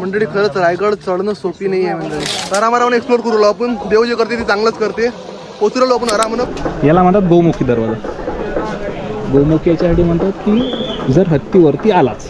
मंडळी खरंच रायगड चढणं सोपी नाही आहे मंडळी. आम्हाला एक्सप्लोर करू आपण देव जे करते ते चांगलंच करते. पोचू राहिलो आपण आरामानं. याला म्हणतात गोमुखी दरवाजा. गोमुखी याच्यासाठी म्हणतात की जर हत्तीवरती आलाच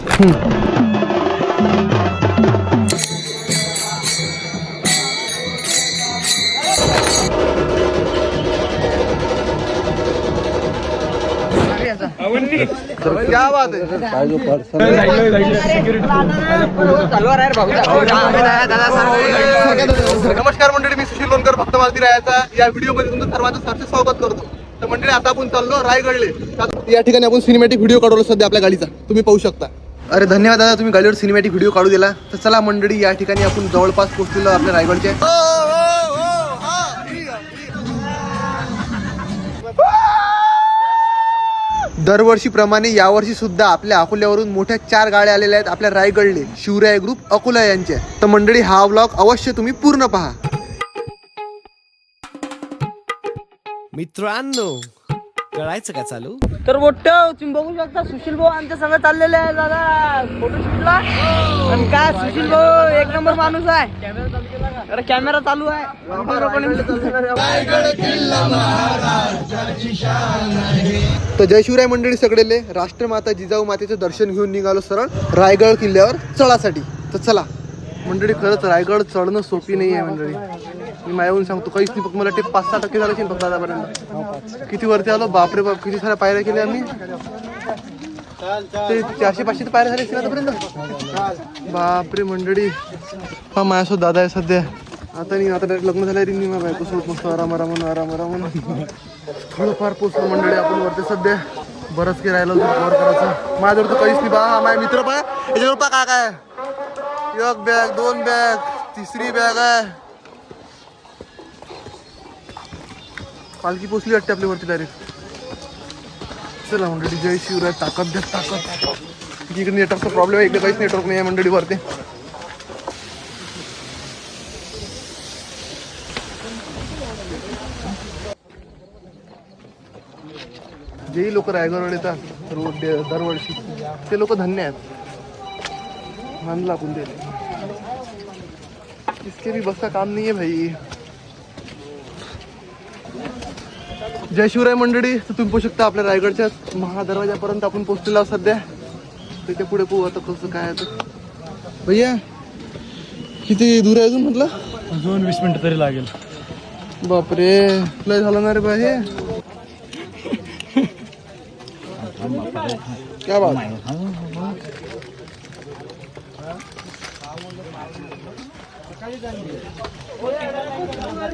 नमस्कार मंडळी मी सुशील लोणकर भक्त मालती राहायचा. या व्हिडिओमध्ये तुमचं सर्वांचं सरचे स्वागत करतो. तर मंडळी आता आपण चाललो रायगडले. या ठिकाणी आपण सिनेमॅटिक व्हिडिओ काढवलो सध्या आपल्या गाडीचा. तुम्ही पाहू शकता. अरे धन्यवाद दादा तुम्ही गाडीवर सिनेमॅटिक व्हिडिओ काढू दिला. तर चला मंडळी या ठिकाणी आपण जवळपास पोहोचलेलो आपल्या रायगडचे. दरवर्षीप्रमाणे यावर्षी सुद्धा आपल्या अकोल्यावरून मोठ्या चार गाड्या आलेल्या आहेत आपल्या रायगडले शिवराय ग्रुप अकोला यांच्या तर मंडळी हा व्लॉग अवश्य तुम्ही पूर्ण पहा. मित्रांनो कळायचं का चालू? तर मोठं तुम्ही बघू शकता सुशील भाऊ आमच्या संग चाललेले आहे दादा फोटोशूटला आणि काय सुशील भाऊ एक नंबर माणूस आहे. अरे कॅमेरा चालू आहे. तर जय शिवराय मंडळी सगळेले. राष्ट्रमाता जिजाऊ मातेचं दर्शन घेऊन निघालो सरळ. रायगड किल्ल्यावर चढासाठी तर चला. मंडळी खरंच रायगड चढणं सोपी नाही आहे मंडळी. मी माझ्याहून सांगतो काहीच नाही फक्त मला ते पाच सहा टक्के झालं असेल फक्त आतापर्यंत. किती वरती आलो? बापरे बाप किती साऱ्या पायऱ्या केल्या आम्ही? ते चारशे पाचशे तर पायऱ्या झाल्या आतापर्यंत. बापरे मंडळी. हा माझ्यासोबत दादा आहे सध्या. आता नाही आता डायरेक्ट लग्न झालं रे मी बायको सोबत. मस्त आराम आराम आराम आराम थोडंफार पोचलो मंडळी आपण वरती सध्या. बरंच काही राहिलं कव्हर करायचं. माझ्याजवळ तर काहीच नाही. बा माझे मित्र पहा. याच्यावर पहा काय काय. एक बॅग दोन बॅग तिसरी बॅग आहे. पालखी पोचली वाटते आपल्यावरती डायरेक्ट चला मंडळी जय शिवराय. ताकद द्या ताकद. इकडे नेटवर्कचा प्रॉब्लेम आहे इकडे काहीच नेटवर्क नाही आहे मंडळी वरती. जेही लोक रायगडवर येतात रोड दरवर्षी ते लोक धन्य आहेत. मानला आपण ते इसके भी बस का काम नहीं है भाई। जय शिवराय मंडळी तर तुम्ही पाहू शकता आपल्या रायगडच्या महादरवाजापर्यंत आपण पोहोचलेलो आहोत सध्या. त्याच्या पुढे पाहू आता कसं काय आहे भैया किती दूर आहे अजून म्हटलं? अजून वीस मिनिटं तरी लागेल. बापरे लय झालं ना रे बा हे क्या बात.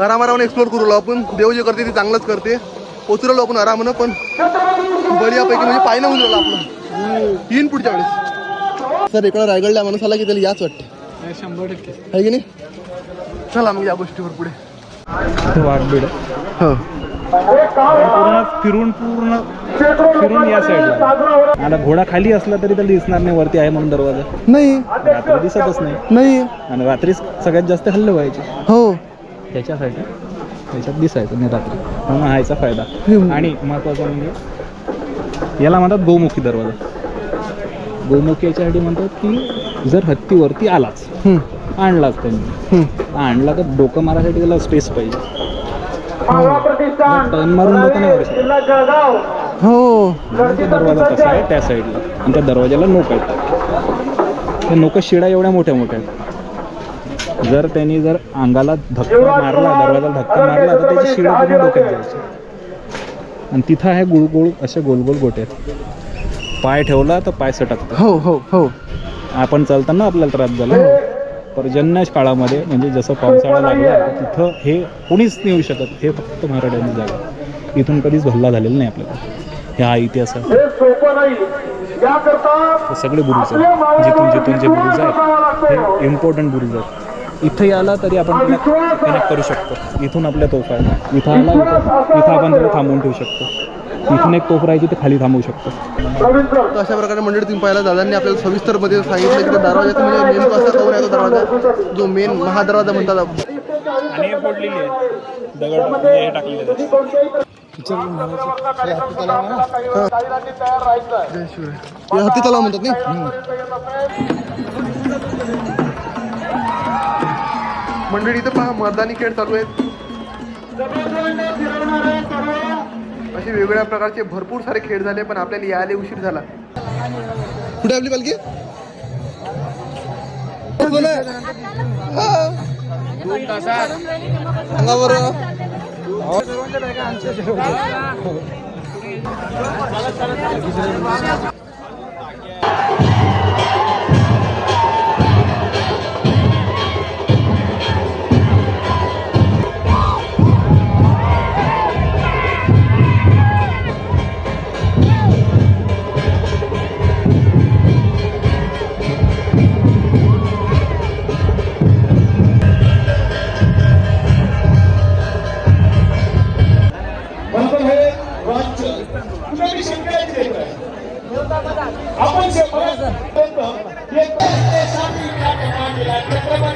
आरामारामाने एक्सप्लोर करू आपण देव जे करते ते चांगलंच करते. पोचू राहिलो आपण आरामानं पण बढियापैकी म्हणजे पायनं होऊन राहिलं आपलं. येईन पुढच्या वेळेस. सर इकडं रायगडला माणूस आला की त्याला याच वाटते. शंभर टक्के. आहे की नाही? चला मग या गोष्टीवर पुढे. वाघबीड. हो. पूर्ण फिरून पूर्ण फिरून या साईडला आता घोडा खाली असला तरी त्याला दिसणार नाही वरती आहे म्हणून दरवाजा. नाही. रात्री दिसतच नाही. नाही. आणि रात्री सगळ्यात जास्त हल्ले व्हायचे. हो. त्याच्यासाठी त्याच्यात दिसायचं नाही रात्री. म्हणून हायचा फायदा. आणि महत्त्वाचं म्हणजे याला म्हणतात गोमुखी दरवाजा. गोमुखी याच्यासाठी म्हणतात की जर हत्तीवरती आलाच आणलाच त्यांनी. आणला तर डोकं मारायसाठी त्याला स्पेस पाहिजे. टर्न मारून डोकं नाही मारू शकत. हो. दरवाजा तसा आहे त्या साईडला आणि त्या दरवाजाला नोक आहेत. त्या नोक शिडा एवढ्या मोठ्या मोठ्या आहेत. जर त्यांनी जर अंगाला धक्का मारला दरवाजाला धक्का मारला तर त्याची शिडा पूर्ण डोक्यात जायची आणि तिथं आहे गुळगुळ असे गोल गोल गोटे आहेत. पाय ठेवला तर पाय सटकतं हो हो हो. आपण चालताना आपल्याला त्रास झाला. पर्जन्य काळामध्ये म्हणजे जसं पावसाळा लागला तिथं हे कोणीच नाही येऊ शकत. हे फक्त मराठ्यांची जागा. इथून कधीच हल्ला झालेला नाही आपल्याला. ह्या इतिहासात. हे सगळे बुरुज आहेत. जिथून जिथून जे बुरुज आहेत हे इम्पॉर्टंट बुरुज आहेत. इथं आला तरी आपण कनेक्ट करू शकतो इथून आपल्या तोफ आहे इथं आला इथं आपण त्याला थांबवून ठेवू शकतो इथून एक तोफ राहायची ते खाली थांबवू शकतो तर अशा प्रकारे मंडळी तुम्ही पाहिला दादांनी आपल्याला सविस्तरमध्ये सांगितलं की त्या दरवाजाचा म्हणजे मेन कसा करून आहे तो दरवाजा जो मेन महादरवाजा म्हणतात. आणि हे फोडलेली आहे दगड हे टाकलेले हे हत्ती तलाव म्हणतात नाही मंडळी इथं पहा मैदानी खेळ चालू आहेत. असे वेगवेगळ्या प्रकारचे भरपूर सारे खेळ झाले पण आपल्याला यायला उशीर झाला. कुठे आपली पालखी? कोण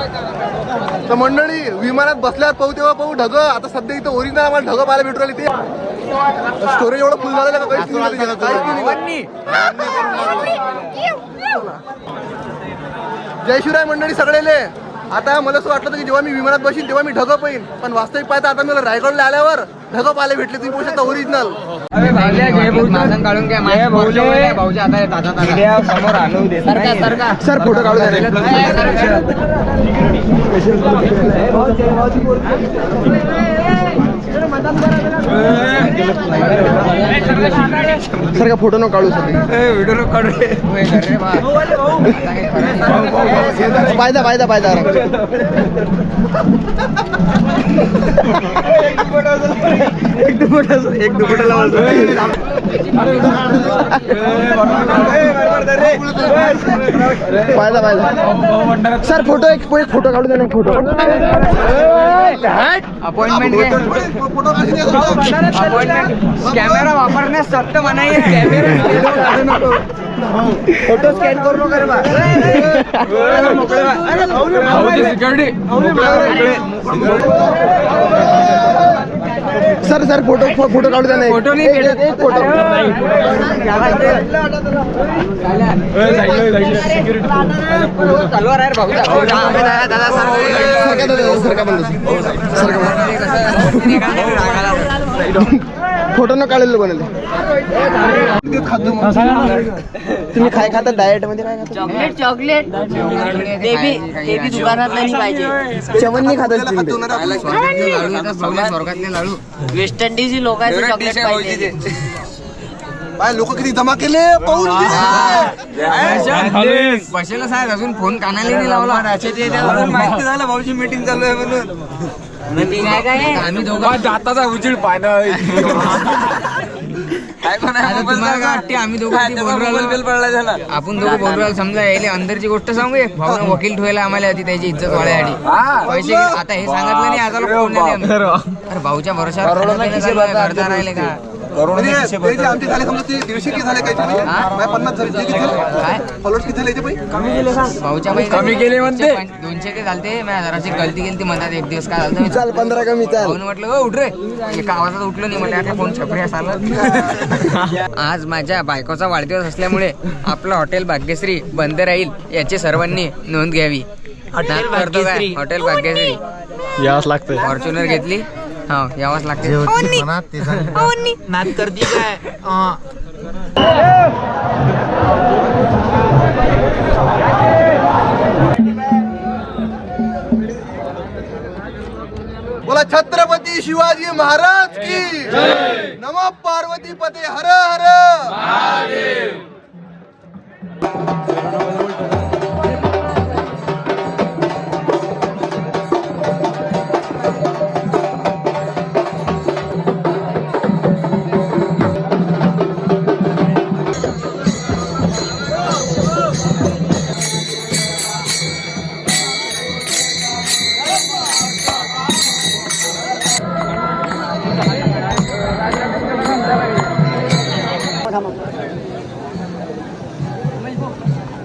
तर मंडळी विमानात बसल्यावर पाहू तेव्हा पाहू ढग आता सध्या इथं ओरिजिनल आम्हाला ढग पाहायला भेटू राहिले ते स्टोरेज एवढं फुल झालेलं का काहीच जय शिवराय मंडळी सगळेले आता मला असं वाटलं की जेव्हा मी विमानात बसीन तेव्हा मी ढग पाहिन पण वास्तविक पाहता आता मला रायगडला आल्यावर ढग पाहायला भेटले तुम्ही शकता ओरिजिनल काढून सर फोटो काढू द्या सर का फोटो न काढू सर व्हिडिओ काढू. पायदा पायदा पायदा. एक दुपटा पायदा पायदा. सर फोटो एक एक फोटो काढू द्या ना एक फोटो अपॉइंटमेंट घे. कॅमेरा वापरण्यास सक्त मनाई कॅमेरा फोटो स्कॅन करू नका रे बा. मोकळे बा. भाऊची security. Sir sir photo photo काढू द्या ना एक. फोटो नाही एक- भेटत. एक- एक फोटो फोटो न काढलेलं बनले तुम्ही काय खाता डाएटमध्ये काय खाता चॉकलेट चॉकलेट ते बी ते बी दुकानात नाही पाहिजे चवन्नी खात असतील ते. स्वर्गातले लाडू वेस्ट इंडिज लोकांचे चॉकलेट पाहिजे बाय लोक किती जमा केले? पाहून बसेला साहेब अजून फोन कानाला नाही लावला. माहिती झालं भाऊची मीटिंग चालू आहे म्हणून. आम्ही दोघं दाताचा उजीड आम्ही दोघं मोबाईल पडला झाला. आपण दोघं बोलू राहिलो. समजा यायले अंदरची गोष्ट सांगू एक. भाऊ वकील ठेवायला आम्हाला आधी त्याची इज्जत वाढायसाठी पैसे आता हे सांगितलं नाही आता. अरे भाऊच्या भरोशावर राहिले का? आमचे झाले समजा ते दीडशे किती झाले काही हा? पन्नास झाले. ते किती झाले? काय? फॉलोअर्स किती झाले याचे पै भाऊच्या पैसे कमी केले म्हणते. दोनशे के झालते? गलती केली म्हणतात एक दिवस काय झालं? चाल पंधरा कमी चाल. म्हटलं "ओ, उठ रे. एका आवाजात उठलं नाही म्हटलं आता कोण छपरी आलं आज माझ्या बायकोचा वाढदिवस असल्यामुळे आपलं हॉटेल भाग्यश्री बंद राहील याची सर्वांनी नोंद घ्यावी. नाद करतो काय? हॉटेल भाग्यश्री. यावंच लागतंय. फॉर्च्युनर घेतली. हा यावाच लागते नात करती काय? बोला छत्रपती शिवाजी महाराज की नम पार्वती पते हर हर!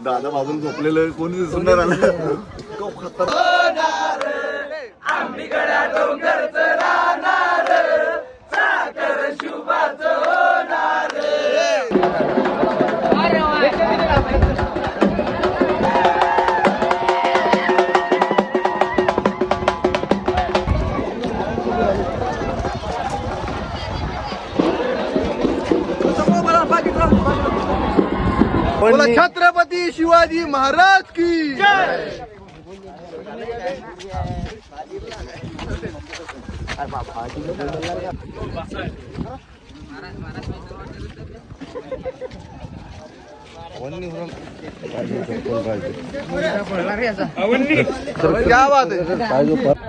दादा बाजून झोपलेलं कोणी दिसून बोला छत्रपती शिवाजी महाराज की क्या बात है?